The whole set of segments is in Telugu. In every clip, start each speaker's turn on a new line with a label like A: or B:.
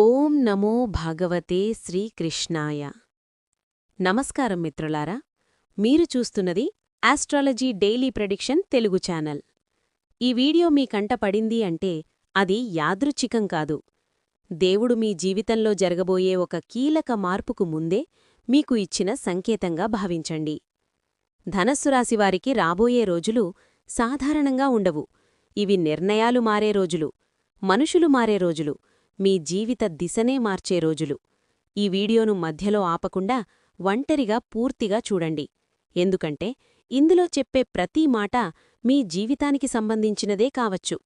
A: ఓం నమో భాగవతే శ్రీకృష్ణాయ. నమస్కారం మిత్రులారా మీరు చూస్తున్నది astrology daily prediction Telugu channel. ఈ వీడియో మీ కంట పడింది అంటే అది యాదృచ్ఛికం కాదు. దేవుడు మీ జీవితంలో జరగబోయే ఒక కీలక మార్పుకు ముందే మీకు ఇచ్చిన సంకేతంగా భావించండి. ధనస్సు రాశివారికి రాబోయే రోజులు సాధారణంగా ఉండవు. ఇవి నిర్ణయాలు మారే రోజులు మనుషులు మారే రోజులు మీ జీవిత దిశనే మార్చే రోజులు. ఈ వీడియోను మధ్యలో ఆపకుండా ఒంటరిగా పూర్తిగా చూడండి. ఎందుకంటే ఇందులో చెప్పే ప్రతి మాట మీ జీవితానికి సంబంధించినదే కావచ్చు.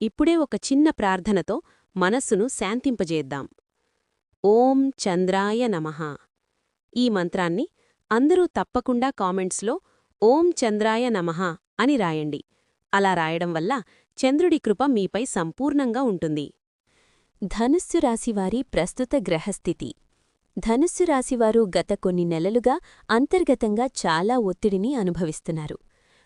A: ఇప్పుడే ఒక చిన్న ప్రార్థనతో మనస్సును శాంతింపజేద్దాం. ఓం చంద్రాయ నమః. ఈ మంత్రాన్ని అందరూ తప్పకుండా కామెంట్స్లో ఓం చంద్రాయ నమః అని రాయండి. అలా రాయడం వల్ల చంద్రుడి కృప మీపై సంపూర్ణంగా ఉంటుంది. ధనుస్సు రాశివారి ప్రస్తుత గ్రహస్థితి. ధనుస్సు రాశివారు గత కొన్ని నెలలుగా అంతర్గతంగా చాలా ఒత్తిడిని అనుభవిస్తున్నారు.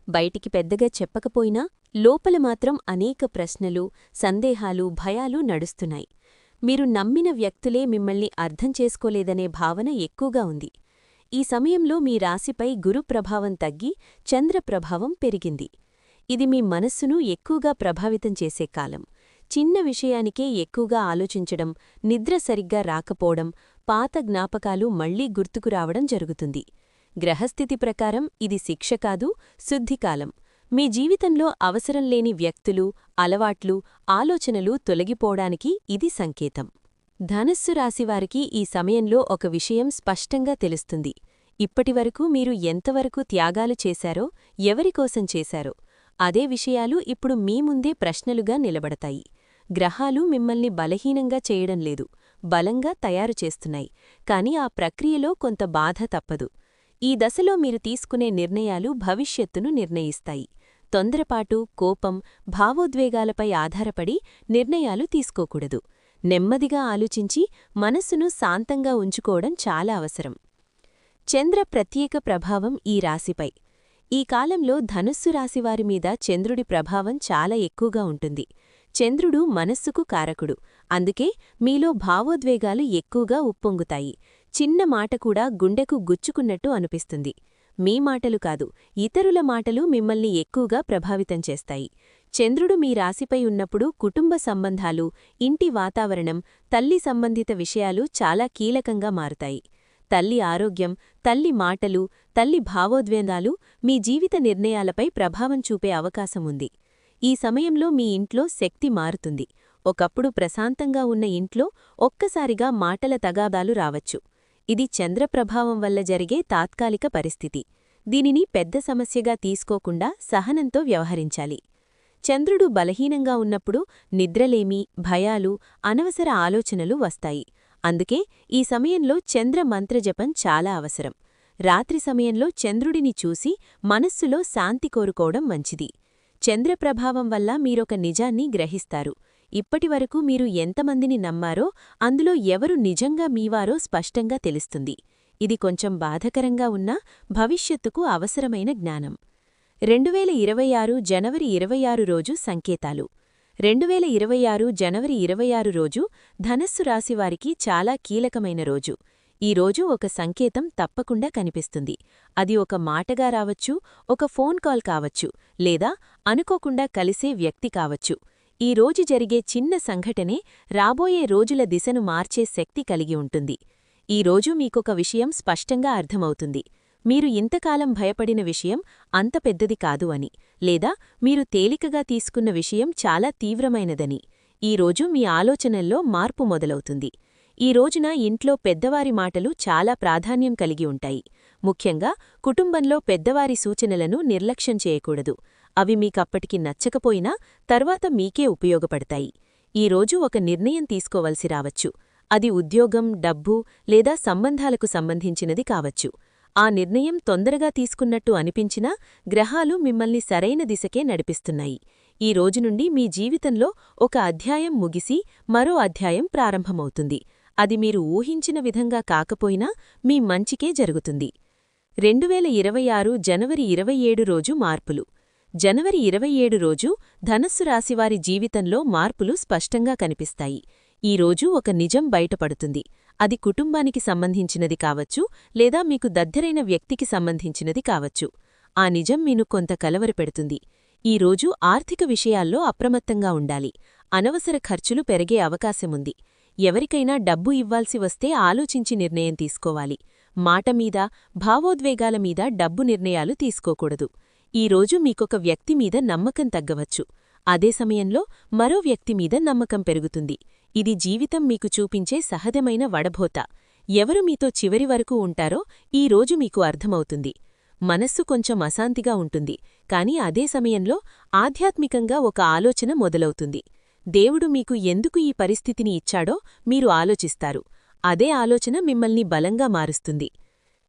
A: బయటికి పెద్దగా చెప్పకపోయినా లోపల మాత్రం అనేక ప్రశ్నలు సందేహాలు భయాలు నడుస్తున్నాయి. మీరు నమ్మిన వ్యక్తులే మిమ్మల్ని అర్థం చేసుకోలేదనే భావన ఎక్కువగా ఉంది. ఈ సమయంలో మీ రాశిపై గురు ప్రభావం తగ్గి చంద్ర ప్రభావం పెరిగింది. ఇది మీ మనస్సును ఎక్కువగా ప్రభావితం చేసే కాలం. చిన్న విషయానికే ఎక్కువగా ఆలోచించడం నిద్ర సరిగ్గా రాకపోవడం పాత జ్ఞాపకాలు మళ్ళీ గుర్తుకు రావడం జరుగుతుంది. గ్రహస్థితి ప్రకారం ఇది శిక్ష కాదు శుద్ధికాలం మీ జీవితంలో అవసరం లేని వ్యక్తులు అలవాట్లు ఆలోచనలు తొలగిపోవడానికి ఇది సంకేతం. ధనస్సు రాశివారికి ఈ సమయంలో ఒక విషయం స్పష్టంగా తెలుస్తుంది. ఇప్పటివరకు మీరు ఎంతవరకు త్యాగాలు చేశారో ఎవరికోసం చేశారో అదే విషయాలు ఇప్పుడు మీ ముందే ప్రశ్నలుగా నిలబడతాయి. గ్రహాలు మిమ్మల్ని బలహీనంగా చేయడం లేదు బలంగా తయారు చేస్తున్నాయి కాని ఆ ప్రక్రియలో కొంత బాధ తప్పదు. ఈ దశలో మీరు తీసుకునే నిర్ణయాలు భవిష్యత్తును నిర్ణయిస్తాయి. తొందరపాటు కోపం భావోద్వేగాలపై ఆధారపడి నిర్ణయాలు తీసుకోకూడదు. నెమ్మదిగా ఆలోచించి మనస్సును శాంతంగా ఉంచుకోవడం చాలా అవసరం. చంద్ర ప్రత్యేక ప్రభావం ఈ రాశిపై. ఈ కాలంలో ధనుస్సు రాశివారి మీద చంద్రుడి ప్రభావం చాలా ఎక్కువగా ఉంటుంది. చంద్రుడు మనస్సుకు కారకుడు. అందుకే మీలో భావోద్వేగాలు ఎక్కువగా ఉప్పొంగుతాయి. చిన్న మాట కూడా గుండెకు గుచ్చుకున్నట్టు అనిపిస్తుంది. మీ మాటలు కాదు ఇతరుల మాటలు మిమ్మల్ని ఎక్కువగా ప్రభావితం చేస్తాయి. చంద్రుడు మీ రాశిపై ఉన్నప్పుడు కుటుంబ సంబంధాలు ఇంటి వాతావరణం తల్లి సంబంధిత విషయాలు చాలా కీలకంగా మారుతాయి. తల్లి ఆరోగ్యం తల్లి మాటలు తల్లి భావోద్వేగాలు మీ జీవిత నిర్ణయాలపై ప్రభావం చూపే అవకాశముంది ఈ సమయంలో మీ ఇంట్లో శక్తి మారుతుంది. ఒకప్పుడు ప్రశాంతంగా ఉన్న ఇంట్లో ఒక్కసారిగా మాటల తగాదాలు రావచ్చు. ఇది చంద్రప్రభావం వల్ల జరిగే తాత్కాలిక పరిస్థితి. దీనిని పెద్ద సమస్యగా తీసుకోకుండా సహనంతో వ్యవహరించాలి. చంద్రుడు బలహీనంగా ఉన్నప్పుడు నిద్రలేమి భయాలు అనవసర ఆలోచనలు వస్తాయి. అందుకే ఈ సమయంలో చంద్ర మంత్రజపం చాలా అవసరం. రాత్రి సమయంలో చంద్రుడిని చూసి మనస్సులో శాంతి కోరుకోవడం మంచిది. చంద్రప్రభావం వల్ల మీరొక నిజాన్ని గ్రహిస్తారు. ఇప్పటివరకు మీరు ఎంతమందిని నమ్మారో అందులో ఎవరు నిజంగా మీవారో స్పష్టంగా తెలుస్తుంది. ఇది కొంచెం బాధకరంగా ఉన్నా భవిష్యత్తుకు అవసరమైన జ్ఞానం. రెండువేల ఇరవై ఆరు జనవరి ఇరవై ఆరు రోజు సంకేతాలు. రెండువేల ఇరవై ఆరు జనవరి ఇరవై ఆరు రోజు ధనస్సు రాశివారికి చాలా కీలకమైన రోజు. ఈ రోజు ఒక సంకేతం తప్పకుండా కనిపిస్తుంది. అది ఒక మాటగా రావచ్చు ఒక ఫోన్ కాల్ కావచ్చు లేదా అనుకోకుండా కలిసే వ్యక్తి కావచ్చు. ఈ రోజు జరిగే చిన్న సంఘటనే రాబోయే రోజుల దిశను మార్చే శక్తి కలిగి ఉంటుంది. ఈ రోజు మీకొక విషయం స్పష్టంగా అర్థమవుతుంది. మీరు ఇంతకాలం భయపడిన విషయం అంత పెద్దది కాదు అని లేదా మీరు తేలికగా తీసుకున్న విషయం చాలా తీవ్రమైనదని. ఈరోజు మీ ఆలోచనల్లో మార్పు మొదలవుతుంది. ఈ రోజున ఇంట్లో పెద్దవారి మాటలు చాలా ప్రాధాన్యం కలిగి ఉంటాయి. ముఖ్యంగా కుటుంబంలో పెద్దవారి సూచనలను నిర్లక్ష్యం చేయకూడదు. అవి మీకప్పటికి నచ్చకపోయినా తర్వాత మీకే ఉపయోగపడతాయి. ఈరోజు ఒక నిర్ణయం తీసుకోవలసి రావచ్చు. అది ఉద్యోగం డబ్బు లేదా సంబంధాలకు సంబంధించినది కావచ్చు. ఆ నిర్ణయం తొందరగా తీసుకున్నట్టు అనిపించినా గ్రహాలు మిమ్మల్ని సరైన దిశకే నడిపిస్తున్నాయి. ఈ రోజు నుండి మీ జీవితంలో ఒక అధ్యాయం ముగిసి మరో అధ్యాయం ప్రారంభమవుతుంది. అది మీరు ఊహించిన విధంగా కాకపోయినా మీ మంచికే జరుగుతుంది. రెండువేల ఇరవై ఆరు జనవరి ఇరవై ఏడు రోజు మార్పులు. జనవరి ఇరవై ఏడు రోజు ధనస్సు రాశివారి జీవితంలో మార్పులు స్పష్టంగా కనిపిస్తాయి. ఈరోజు ఒక నిజం బయటపడుతుంది. అది కుటుంబానికి సంబంధించినది కావచ్చు లేదా మీకు దగ్గరైన వ్యక్తికి సంబంధించినది కావచ్చు. ఆ నిజం మీను కొంత కలవరపెడుతుంది ఈరోజు ఆర్థిక విషయాల్లో అప్రమత్తంగా ఉండాలి. అనవసర ఖర్చులు పెరిగే అవకాశముంది. ఎవరికైనా డబ్బు ఇవ్వాల్సి వస్తే ఆలోచించి నిర్ణయం తీసుకోవాలి. మాటమీద భావోద్వేగాల మీద డబ్బు నిర్ణయాలు తీసుకోకూడదు. ఈరోజు మీకొక వ్యక్తి మీద నమ్మకం తగ్గవచ్చు. అదే సమయంలో మరో వ్యక్తి మీద నమ్మకం పెరుగుతుంది. ఇది జీవితం మీకు చూపించే సహజమైన వడభోత. ఎవరు మీతో చివరి వరకు ఉంటారో ఈ రోజు మీకు అర్థమవుతుంది. మనస్సు కొంచెం అశాంతిగా ఉంటుంది కాని అదే సమయంలో ఆధ్యాత్మికంగా ఒక ఆలోచన మొదలవుతుంది. దేవుడు మీకు ఎందుకు ఈ పరిస్థితిని ఇచ్చాడో మీరు ఆలోచిస్తారు. అదే ఆలోచన మిమ్మల్ని బలంగా మారుస్తుంది.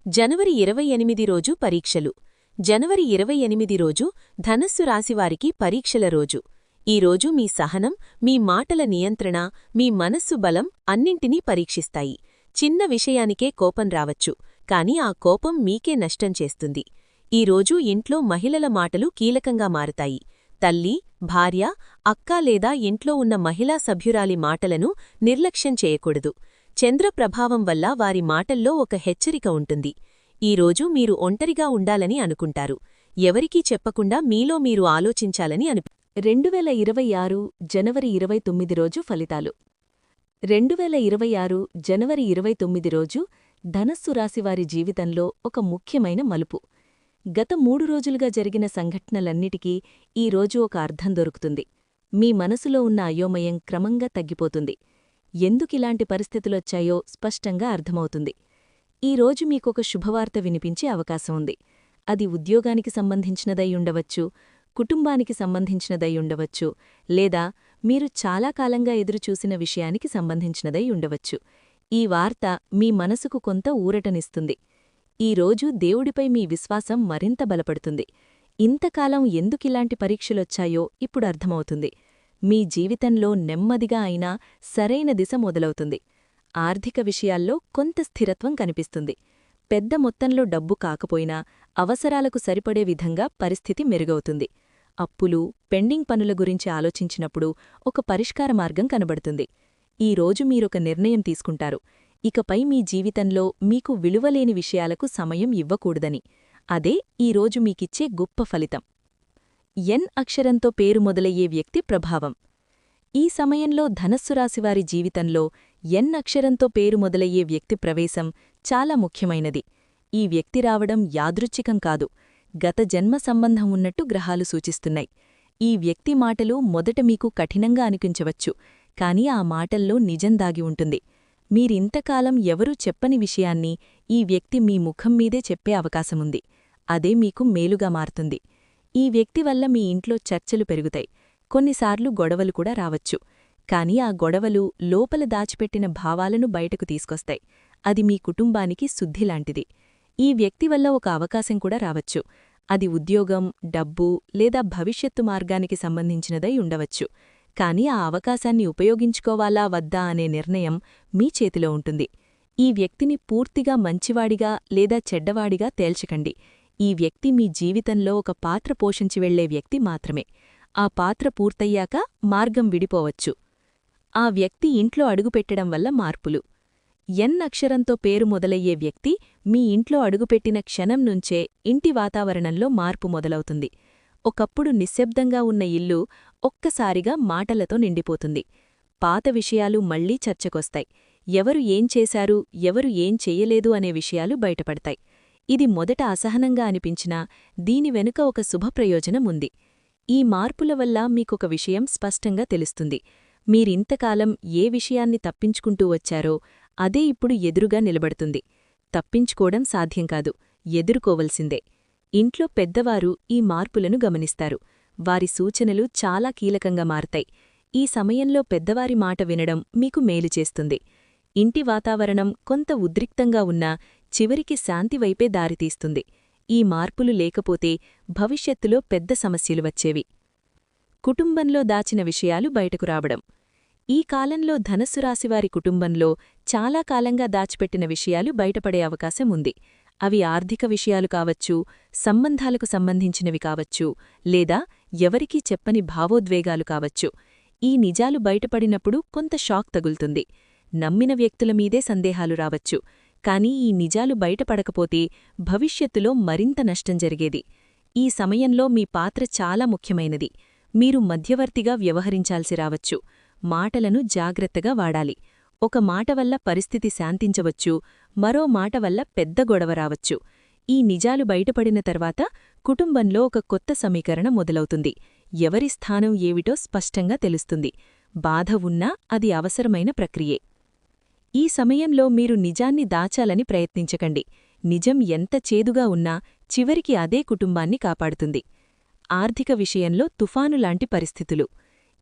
A: జనవరి ఇరవై ఎనిమిది రోజు పరీక్షలు. జనవరి ఇరవై ఎనిమిది రోజు ధనస్సు రాశివారికి పరీక్షల రోజు. ఈరోజు మీ సహనం మీ మాటల నియంత్రణ మీ మనస్సు బలం అన్నింటినీ పరీక్షిస్తాయి. చిన్న విషయానికే కోపం రావచ్చు కాని ఆ కోపం మీకే నష్టం చేస్తుంది. ఈరోజు ఇంట్లో మహిళల మాటలు కీలకంగా మారుతాయి. తల్లి భార్య అక్క లేదా ఇంట్లో ఉన్న మహిళా సభ్యురాలి మాటలను నిర్లక్ష్యం చేయకూడదు. చంద్ర ప్రభావం వల్ల వారి మాటల్లో ఒక హెచ్చరిక ఉంటుంది. ఈరోజు మీరు ఒంటరిగా ఉండాలని అనుకుంటారు. ఎవరికీ చెప్పకుండా మీలో మీరు ఆలోచించాలని అనిపి.
B: రెండువేల ఇరవై ఆరు జనవరి ఇరవై తొమ్మిది రోజు ఫలితాలు. రెండువేల ఇరవై ఆరు జనవరి ఇరవై తొమ్మిది రోజు ధనస్సు రాశివారి జీవితంలో ఒక ముఖ్యమైన మలుపు. గత మూడు రోజులుగా జరిగిన సంఘటనలన్నిటికీ ఈ రోజు ఒక అర్థం దొరుకుతుంది. మీ మనసులో ఉన్న అయోమయం క్రమంగా తగ్గిపోతుంది. ఎందుకిలాంటి పరిస్థితులొచ్చాయో స్పష్టంగా అర్థమవుతుంది. ఈ రోజు మీకొక శుభవార్త వినిపించే అవకాశం ఉంది. అది ఉద్యోగానికి సంబంధించినదై ఉండవచ్చు కుటుంబానికి సంబంధించినదై ఉండవచ్చు లేదా మీరు చాలా కాలంగా ఎదురుచూసిన విషయానికి సంబంధించినదై ఉండవచ్చు. ఈ వార్త మీ మనసుకు కొంత ఊరటనిస్తుంది. ఈ రోజు దేవుడిపై మీ విశ్వాసం మరింత బలపడుతుంది. ఇంతకాలం ఎందుకిలాంటి పరీక్షలొచ్చాయో ఇప్పుడు అర్థమవుతుంది. మీ జీవితంలో నెమ్మదిగా అయినా సరైన దిశ మొదలవుతుంది. ఆర్థిక విషయాల్లో కొంత స్థిరత్వం కనిపిస్తుంది. పెద్ద మొత్తంలో డబ్బు కాకపోయినా అవసరాలకు సరిపడే విధంగా పరిస్థితి మెరుగవుతుంది. అప్పులు పెండింగ్ పనుల గురించి ఆలోచించినప్పుడు ఒక పరిష్కార మార్గం కనబడుతుంది. ఈ రోజు మీరొక నిర్ణయం తీసుకుంటారు. ఇకపై మీ జీవితంలో మీకు విలువలేని విషయాలకు సమయం ఇవ్వకూడదని. అదే ఈరోజు మీకిచ్చే గొప్ప ఫలితం. ఎన్ అక్షరంతో పేరు మొదలయ్యే వ్యక్తి ప్రభావం. ఈ సమయంలో ధనస్సురాశివారి జీవితంలో ఎన్ అక్షరంతో పేరు మొదలయ్యే వ్యక్తి ప్రవేశం చాలా ముఖ్యమైనది. ఈ వ్యక్తి రావడం యాదృచ్ఛికం కాదు. గత జన్మ సంబంధం ఉన్నట్టు గ్రహాలు సూచిస్తున్నాయి. ఈ వ్యక్తి మాటలు మొదట మీకు కఠినంగా అనిపించవచ్చు. కాని ఆ మాటల్లో నిజం దాగి ఉంటుంది. మీరింతకాలం ఎవరూ చెప్పని విషయాన్ని ఈ వ్యక్తి మీ ముఖం మీదే చెప్పే అవకాశముంది. అదే మీకు మేలుగా మారుతుంది. ఈ వ్యక్తి వల్ల మీ ఇంట్లో చర్చలు పెరుగుతాయి. కొన్నిసార్లు గొడవలు కూడా రావచ్చు. కాని ఆ గొడవలు లోపల దాచిపెట్టిన భావాలను బయటకు తీసుకొస్తాయి. అది మీ కుటుంబానికి శుద్ధిలాంటిది ఈ వ్యక్తి వల్ల ఒక అవకాశం కూడా రావచ్చు. అది ఉద్యోగం డబ్బు లేదా భవిష్యత్తు మార్గానికి సంబంధించినదై ఉండవచ్చు. కాని ఆ అవకాశాన్ని ఉపయోగించుకోవాలా వద్దా అనే నిర్ణయం మీ చేతిలో ఉంటుంది. ఈ వ్యక్తిని పూర్తిగా మంచివాడిగా లేదా చెడ్డవాడిగా తేల్చకండి. ఈ వ్యక్తి మీ జీవితంలో ఒక పాత్ర పోషించి వెళ్ళే వ్యక్తి మాత్రమే. ఆ పాత్ర పూర్తయ్యాక మార్గం విడిపోవచ్చు. ఆ వ్యక్తి ఇంట్లో అడుగుపెట్టడం వల్ల మార్పులు. ఎన్ అక్షరంతో పేరు మొదలయ్యే వ్యక్తి మీ ఇంట్లో అడుగుపెట్టిన క్షణం నుంచే ఇంటి వాతావరణంలో మార్పు మొదలవుతుంది. ఒకప్పుడు నిశ్శబ్దంగా ఉన్న ఇల్లు ఒక్కసారిగా మాటలతో నిండిపోతుంది. పాత విషయాలు మళ్ళీ చర్చకొస్తాయి. ఎవరు ఏం చేశారు ఎవరు ఏం చెయ్యలేదు అనే విషయాలు బయటపడతాయి. ఇది మొదట అసహనంగా అనిపించినా దీని వెనుక ఒక శుభప్రయోజనం ఉంది. ఈ మార్పుల వల్ల మీకొక విషయం స్పష్టంగా తెలుస్తుంది. మీరింతకాలం ఏ విషయాన్ని తప్పించుకుంటూ వచ్చారో అదే ఇప్పుడు ఎదురుగా నిలబడుతుంది. తప్పించుకోవడం సాధ్యం కాదు ఎదుర్కోవలసిందే. ఇంట్లో పెద్దవారు ఈ మార్పులను గమనిస్తారు. వారి సూచనలు చాలా కీలకంగా మారతాయి. ఈ సమయంలో పెద్దవారి మాట వినడం మీకు మేలు చేస్తుంది. ఇంటి వాతావరణం కొంత ఉద్రిక్తంగా ఉన్నా చివరికి శాంతివైపే దారితీస్తుంది. ఈ మార్పులు లేకపోతే భవిష్యత్తులో పెద్ద సమస్యలు వచ్చేవి. కుటుంబంలో దాచిన విషయాలు బయటకు రావడం. ఈ కాలంలో ధనస్సు రాశివారి కుటుంబంలో చాలా కాలంగా దాచిపెట్టిన విషయాలు బయటపడే అవకాశం ఉంది. అవి ఆర్థిక విషయాలు కావచ్చు సంబంధాలకు సంబంధించినవి కావచ్చు లేదా ఎవరికీ చెప్పని భావోద్వేగాలు కావచ్చు. ఈ నిజాలు బయటపడినప్పుడు కొంత షాక్ తగులుతుంది. నమ్మిన వ్యక్తుల మీదే సందేహాలు రావచ్చు. కానీ ఈ నిజాలు బయటపడకపోతే భవిష్యత్తులో మరింత నష్టం జరిగేది. ఈ సమయంలో మీ పాత్ర చాలా ముఖ్యమైనది. మీరు మధ్యవర్తిగా వ్యవహరించాల్సి రావచ్చు. మాటలను జాగ్రత్తగా వాడాలి. ఒక మాట వల్ల పరిస్థితి శాంతించవచ్చు మరో మాట వల్ల పెద్ద గొడవ రావచ్చు. ఈ నిజాలు బయటపడిన తర్వాత కుటుంబంలో ఒక కొత్త సమీకరణ మొదలవుతుంది. ఎవరి స్థానం ఏమిటో స్పష్టంగా తెలుస్తుంది. బాధ ఉన్నా అది అవసరమైన ప్రక్రియే. ఈ సమయంలో మీరు నిజాన్ని దాచాలని ప్రయత్నించకండి. నిజం ఎంత చేదుగా ఉన్నా చివరికి అదే కుటుంబాన్ని కాపాడుతుంది. ఆర్థిక విషయంలో తుఫానులాంటి పరిస్థితులు.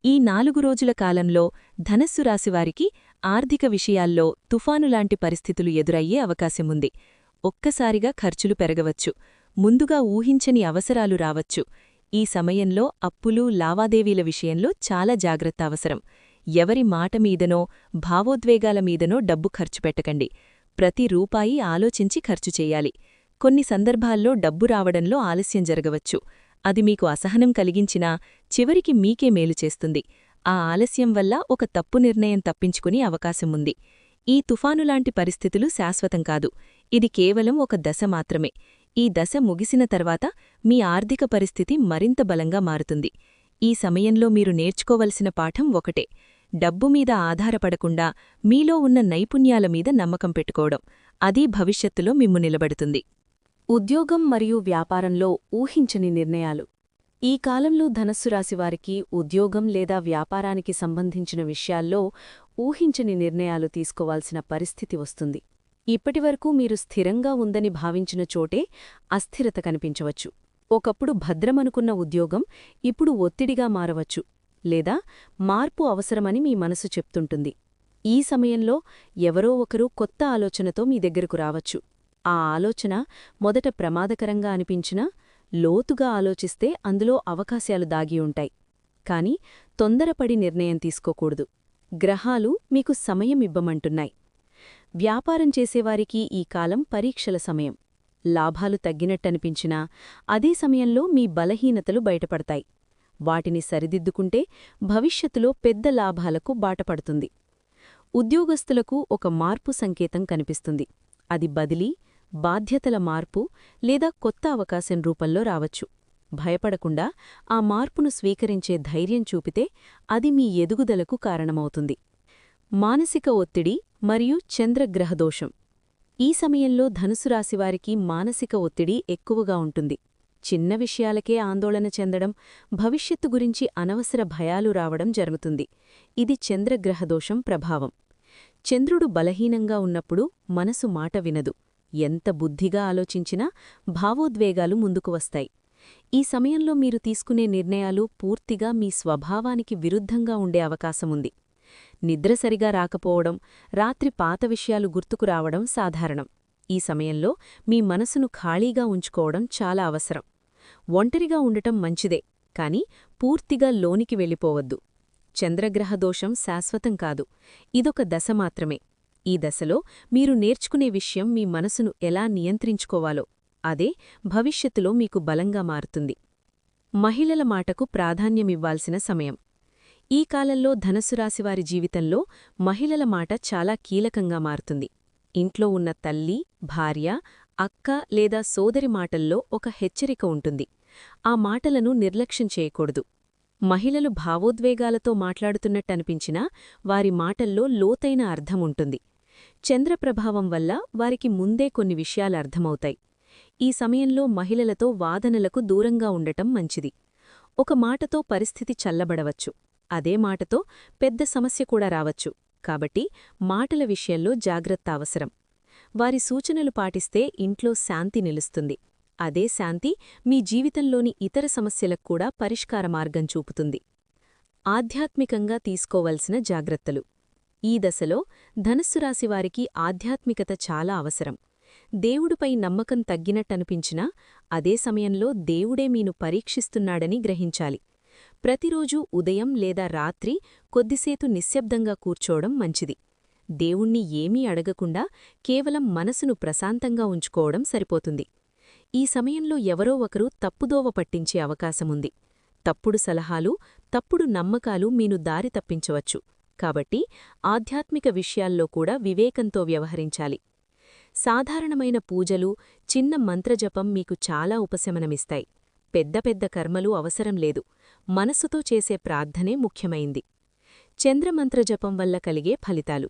B: ఈ నాలుగు రోజుల కాలంలో ధనస్సు రాశివారికి ఆర్థిక విషయాల్లో తుఫానులాంటి పరిస్థితులు ఎదురయ్యే అవకాశముంది. ఒక్కసారిగా ఖర్చులు పెరగవచ్చు. ముందుగా ఊహించని అవసరాలు రావచ్చు. ఈ సమయంలో అప్పులు లావాదేవీల విషయంలో చాలా జాగ్రత్త అవసరం. ఎవరి మాట మీదనో భావోద్వేగాల మీదనో డబ్బు ఖర్చు పెట్టకండి. ప్రతి రూపాయి ఆలోచించి ఖర్చు చేయాలి. కొన్ని సందర్భాల్లో డబ్బు రావడంలో ఆలస్యం జరగవచ్చు. అది మీకు అసహనం కలిగించినా చివరికి మీకే మేలు చేస్తుంది. ఆ ఆలస్యం వల్ల ఒక తప్పు నిర్ణయం తప్పించుకుని అవకాశముంది. ఈ తుఫానులాంటి పరిస్థితులు శాశ్వతం కాదు. ఇది కేవలం ఒక దశ మాత్రమే. ఈ దశ ముగిసిన తర్వాత మీ ఆర్థిక పరిస్థితి మరింత బలంగా మారుతుంది. ఈ సమయంలో మీరు నేర్చుకోవలసిన పాఠం ఒకటే. డబ్బు మీద ఆధారపడకుండా మీలో ఉన్న నైపుణ్యాల మీద నమ్మకం పెట్టుకోవడం. అది భవిష్యత్తులో మిమ్ము నిలబడుతుంది.
A: ఉద్యోగం మరియు వ్యాపారంలో ఊహించని నిర్ణయాలు. ఈ కాలంలో ధనస్సు రాశివారికి ఉద్యోగం లేదా వ్యాపారానికి సంబంధించిన విషయాల్లో ఊహించని నిర్ణయాలు తీసుకోవాల్సిన పరిస్థితి వస్తుంది. ఇప్పటివరకు మీరు స్థిరంగా ఉందని భావించిన చోటే అస్థిరత కనిపించవచ్చు. ఒకప్పుడు భద్రమనుకున్న ఉద్యోగం ఇప్పుడు ఒత్తిడిగా మారవచ్చు లేదా మార్పు అవసరమని మీ మనసు చెప్తుంటుంది. ఈ సమయంలో ఎవరో ఒకరు కొత్త ఆలోచనతో మీ దగ్గరకు రావచ్చు. ఆ ఆలోచన మొదట ప్రమాదకరంగా అనిపించినా లోతుగా ఆలోచిస్తే అందులో అవకాశాలు దాగి ఉంటాయి. కాని తొందరపడి నిర్ణయం తీసుకోకూడదు. గ్రహాలు మీకు సమయం ఇవ్వమంటున్నాయి. వ్యాపారం చేసేవారికి ఈ కాలం పరీక్షల సమయం. లాభాలు తగ్గినట్టనిపించినా అదే సమయంలో మీ బలహీనతలు బయటపడతాయి. వాటిని సరిదిద్దుకుంటే భవిష్యత్తులో పెద్ద లాభాలకు బాటపడుతుంది. ఉద్యోగస్తులకు ఒక మార్పు సంకేతం కనిపిస్తుంది. అది బదిలీ బాధ్యతల మార్పు లేదా కొత్త అవకాశం రూపంలో రావచ్చు. భయపడకుండా ఆ మార్పును స్వీకరించే ధైర్యం చూపితే అది మీ ఎదుగుదలకు కారణమవుతుంది. మానసిక ఒత్తిడి మరియు చంద్రగ్రహదోషం ఈ సమయంలో ధనుసు రాశివారికి మానసిక ఒత్తిడి ఎక్కువగా ఉంటుంది. చిన్న విషయాలకే ఆందోళన చెందడం భవిష్యత్తు గురించి అనవసర భయాలు రావడం జరుగుతుంది. ఇది చంద్రగ్రహదోషం ప్రభావం. చంద్రుడు బలహీనంగా ఉన్నప్పుడు మనసు మాట వినదు. ఎంత బుద్ధిగా ఆలోచించినా భావోద్వేగాలు ముందుకు వస్తాయి. ఈ సమయంలో మీరు తీసుకునే నిర్ణయాలు పూర్తిగా మీ స్వభావానికి విరుద్ధంగా ఉండే అవకాశముంది. నిద్ర సరిగా రాకపోవడం రాత్రి పాత విషయాలు గుర్తుకు రావడం సాధారణం. ఈ సమయంలో మీ మనసును ఖాళీగా ఉంచుకోవడం చాలా అవసరం. ఒంటరిగా ఉండటం మంచిదే కాని పూర్తిగా లోనికి వెళ్ళిపోవద్దు. చంద్రగ్రహదోషం శాశ్వతం కాదు. ఇదొక దశ మాత్రమే. ఈ దశలో మీరు నేర్చుకునే విషయం మీ మనసును ఎలా నియంత్రించుకోవాలో అదే భవిష్యత్తులో మీకు బలంగా మారుతుంది. మహిళల మాటకు ప్రాధాన్యమివ్వాల్సిన సమయం. ఈ కాలంలో ధనస్సురాశివారి జీవితంలో మహిళల మాట చాలా కీలకంగా మారుతుంది. ఇంట్లో ఉన్న తల్లి భార్య అక్క లేదా సోదరి మాటల్లో ఒక హెచ్చరిక ఉంటుంది. ఆ మాటలను నిర్లక్ష్యం చేయకూడదు. మహిళలు భావోద్వేగాలతో మాట్లాడుతున్నట్టనిపించినా వారి మాటల్లో లోతైన అర్థముంటుంది చంద్రప్రభావం వల్ల వారికి ముందే కొన్ని విషయాలు అర్థమవుతాయి. ఈ సమయంలో మహిళలతో వాదనలకు దూరంగా ఉండటం మంచిది. ఒక మాటతో పరిస్థితి చల్లబడవచ్చు. అదే మాటతో పెద్ద సమస్య కూడా రావచ్చు. కాబట్టి మాటల విషయంలో జాగ్రత్త అవసరం. వారి సూచనలు పాటిస్తే ఇంట్లో శాంతి నిలుస్తుంది. అదే శాంతి మీ జీవితంలోని ఇతర సమస్యలకు కూడా పరిష్కార మార్గం చూపుతుంది. ఆధ్యాత్మికంగా తీసుకోవలసిన జాగ్రత్తలు. ఈ దశలో ధనస్సు రాశివారికి ఆధ్యాత్మికత చాలా అవసరం. దేవుడిపై నమ్మకం తగ్గినట్టనిపించినా అదే సమయంలో దేవుడే మీను పరీక్షిస్తున్నాడని గ్రహించాలి. ప్రతిరోజూ ఉదయం లేదా రాత్రి కొద్దిసేపు నిశ్శబ్దంగా కూర్చోవడం మంచిది. దేవుణ్ణి ఏమీ అడగకుండా కేవలం మనసును ప్రశాంతంగా ఉంచుకోవడం సరిపోతుంది. ఈ సమయంలో ఎవరో ఒకరు తప్పుదోవ పట్టించే అవకాశముంది.
B: తప్పుడు సలహాలు తప్పుడు నమ్మకాలు మీను దారి తప్పించవచ్చు. కాబట్టి ఆధ్యాత్మిక విషయాల్లో కూడా వివేకంతో వ్యవహరించాలి. సాధారణమైన పూజలు చిన్న మంత్రజపం మీకు చాలా ఉపశమనమిస్తాయి. పెద్ద పెద్ద కర్మలు అవసరం లేదు. మనస్సుతో చేసే ప్రార్థనే ముఖ్యమైంది. చంద్రమంత్రజపం వల్ల కలిగే ఫలితాలు.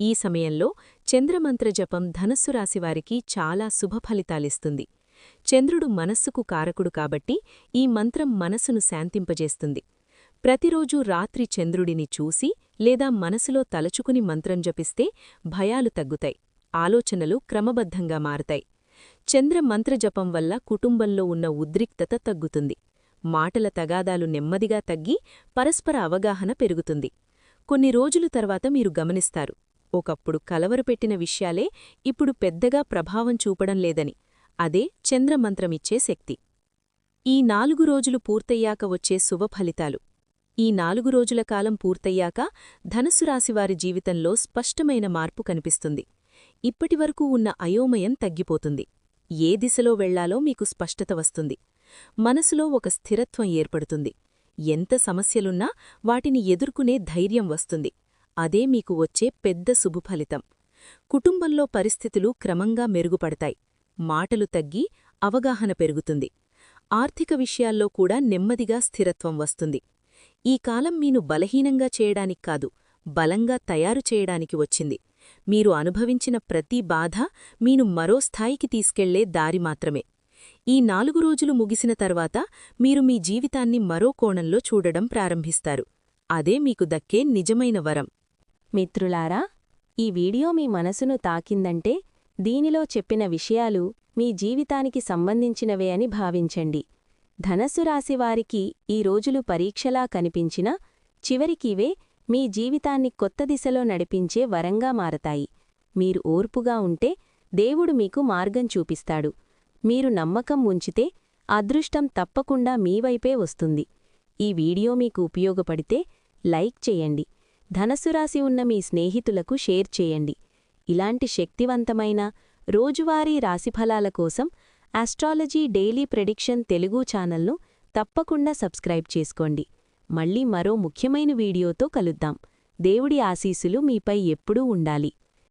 B: ఈ సమయంలో చంద్రమంత్రజపం ధనస్సు రాశివారికి చాలా శుభ ఫలితాలిస్తుంది. చంద్రుడు మనస్సుకు కారకుడు కాబట్టి ఈ మంత్రం మనసును శాంతింపజేస్తుంది. ప్రతిరోజూ రాత్రి చంద్రుడిని చూసి లేదా మనసులో తలచుకుని మంత్రం జపిస్తే భయాలు తగ్గుతాయి ఆలోచనలు క్రమబద్ధంగా మారతాయి. చంద్ర మంత్రజపం వల్ల కుటుంబంలో ఉన్న ఉద్రిక్తత తగ్గుతుంది. మాటల తగాదాలు నెమ్మదిగా తగ్గి పరస్పర అవగాహన పెరుగుతుంది. కొన్ని రోజులు తర్వాత మీరు గమనిస్తారు ఒకప్పుడు కలవరపెట్టిన విషయాలే ఇప్పుడు పెద్దగా ప్రభావం చూపడం లేదని. అదే చంద్రమంత్రమిచ్చే శక్తి. ఈ నాలుగు రోజులు పూర్తయ్యాక వచ్చే శుభఫలితాలు. ఈ నాలుగు రోజుల కాలం పూర్తయ్యాక ధనుసు రాశివారి జీవితంలో స్పష్టమైన మార్పు కనిపిస్తుంది. ఇప్పటివరకు ఉన్న అయోమయం తగ్గిపోతుంది. ఏ దిశలో వెళ్ళాలో మీకు స్పష్టత వస్తుంది. మనసులో ఒక స్థిరత్వం ఏర్పడుతుంది. ఎంత సమస్యలున్నా వాటిని ఎదుర్కొనే ధైర్యం వస్తుంది. అదే మీకు వచ్చే పెద్ద శుభఫలితం కుటుంబంలో పరిస్థితులు క్రమంగా మెరుగుపడతాయి. మాటలు తగ్గి అవగాహన పెరుగుతుంది. ఆర్థిక విషయాల్లో కూడా నెమ్మదిగా స్థిరత్వం వస్తుంది. ఈ కాలం మీను బలహీనంగా చేయడానికి కాదు బలంగా తయారు చేయడానికి వచ్చింది. మీరు అనుభవించిన ప్రతి బాధ మీను మరో స్థాయికి తీసుకెళ్ళే దారి మాత్రమే. ఈ నాలుగు రోజులు ముగిసిన తర్వాత మీరు మీ జీవితాన్ని మరో కోణంలో చూడడం ప్రారంభిస్తారు. అదే మీకు దక్కే నిజమైన వరం.
A: మిత్రులారా ఈ వీడియో మీ మనసును తాకిందంటే దీనిలో చెప్పిన విషయాలు మీ జీవితానికి సంబంధించినవే అని భావించండి. ధనస్సు రాశివారికి ఈ రోజులు పరీక్షలా కనిపించినా చివరికివే మీ జీవితాన్ని కొత్త దిశలో నడిపించే వరంగా మారతాయి. మీరు ఓర్పుగా ఉంటే దేవుడు మీకు మార్గం చూపిస్తాడు. మీరు నమ్మకం ఉంచితే అదృష్టం తప్పకుండా మీవైపే వస్తుంది. ఈ వీడియో మీకు ఉపయోగపడితే లైక్ చేయండి. ధనస్సురాశి ఉన్న మీ స్నేహితులకు షేర్ చేయండి. ఇలాంటి శక్తివంతమైన రోజువారీ రాశిఫలాల కోసం ఆస్ట్రాలజీ డైలీ ప్రెడిక్షన్ తెలుగు ఛానల్ను తప్పకుండా సబ్స్క్రైబ్ చేసుకోండి. మళ్ళీ మరో ముఖ్యమైన వీడియోతో కలుద్దాం. దేవుడి ఆశీసులు మీపై ఎప్పుడూ ఉండాలి.